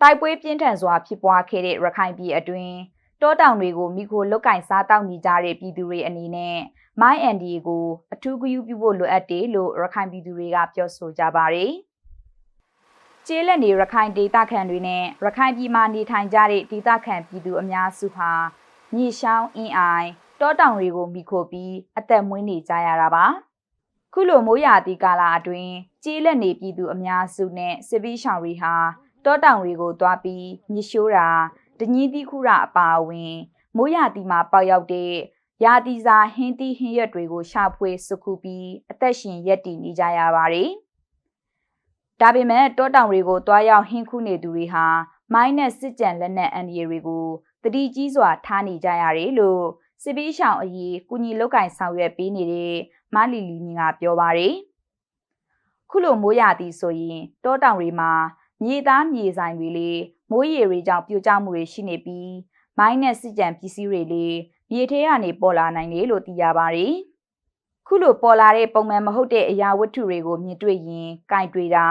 တိုက်ပွဲပြင်းထန်စွာဖြစ်ပွားခဲ့တဲ့ရခိုင်ပြည်အတွင်းတောတောင်တွေကိုမိခိုလုတ်ကင်စားတောက်နေကြတဲ့ပြည်သူတွေအနေနဲ့မိုင်းအန်ဒီကိုအထူးဂရုပြုဖို့လိုအပ်တယ်လို့ရခိုင်ပြည်သူတွေကပြောဆိုကြပါတယ်။ကျေးလက်နေရခိုင်ဒေသခံတွေနဲ့ရခိုင်ပြည်မှာနေထိုင်ကြတဲ့ဒေသခံပြည်သူအများစုဟာမြေရှောင်းအင်းအိုင်တောတောင်တွေကိုမိခိုပြီးအသက်မွေးနေကြရတာပါ။ခုလိုမိုးရာသီကာလအတွင်းကျေးလက်နေပြည်သူအများစုနဲ့စစ်ပီးရှောင်တွေဟာ တောတောင်တွေကိုသွားပြီးမြစ်ရှိုးတာဒညင်းတိခုရအပါအဝင်မိုးရာသီမှာပေါက်ရောက်တဲ့ရာသီစာဟင်းသီးဟင်းရွက်တွေကိုရှာဖွေစုခုပြီးအသက်ရှင်ရက်တည်နေကြရပါတယ်။ဒါပေမဲ့တောတောင်တွေကိုတွားရောက်ဟင်းခုနေသူတွေဟာမိုင်းနဲ့စစ်ကြံလက်နက်အန်ဒီတွေကိုတတိကြီးစွာထားနေကြရတယ်လို့စစ်ပီးရှောင်အရေးကုညီလောက်ကင်ဆောင်ရွက်ပေးနေတဲ့မလီလီမြင့်ကပြောပါတယ်။ခုလိုမိုးရာသီဆိုရင်တောတောင်တွေမှာ မြေသားမြေဆိုင်တွေလေမိုးရေတွေကြောင့်ပြိုကျမှုတွေရှိနေပြီးမိုင်းနဲ့စစ်ကြံပစ္စည်းတွေလေမြေထဲကနေပေါ်လာနိုင်တယ်လို့သိရပါတယ်။ခုလိုပေါ်လာတဲ့ပုံမှန်မဟုတ်တဲ့အရာဝတ္ထုတွေကိုမြင်တွေ့ရင်ကင်တွေ့တာ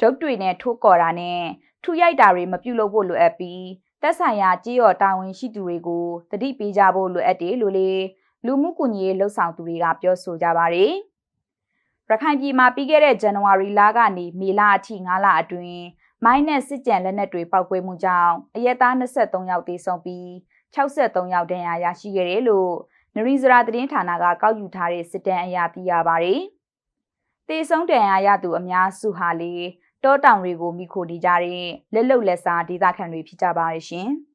ဒုတ်တွေနဲ့ထိုးကော်တာနဲ့ထူရိုက်တာတွေမပြုလုပ်ဖို့လိုအပ်ပြီးတက်ဆိုင်ရာကြေးရော်တာဝန်ရှိသူတွေကိုတတိပေးကြဖို့လိုအပ်တယ်လို့လေလူမှုကွန်ရက်လှုပ်ဆောင်သူတွေကပြောဆိုကြပါတယ်။ ရခိုင်ပြည်မှာပြီးခဲ့တဲ့ဇန်နဝါရီလကနေမေလအထိ9လအတွင်းမိုင်းနဲ့စစ်ကြံလက်နက်တွေပောက်ကွဲမှုကြောင့်အရက်သား23ယောက်သေဆုံးပြီး63ယောက်ဒဏ်ရာရရှိခဲ့တယ်လို့နရီဇရာသတင်းဌာနကကောက်ယူထားတဲ့စစ်တမ်းအရသိရပါတယ်။သေဆုံးဒဏ်ရာရသူအများစုဟာလေတောတောင်တွေကိုမိခိုနေကြတဲ့လက်လုံလက်စားဒေသခံတွေဖြစ်ကြပါရဲ့ရှင်။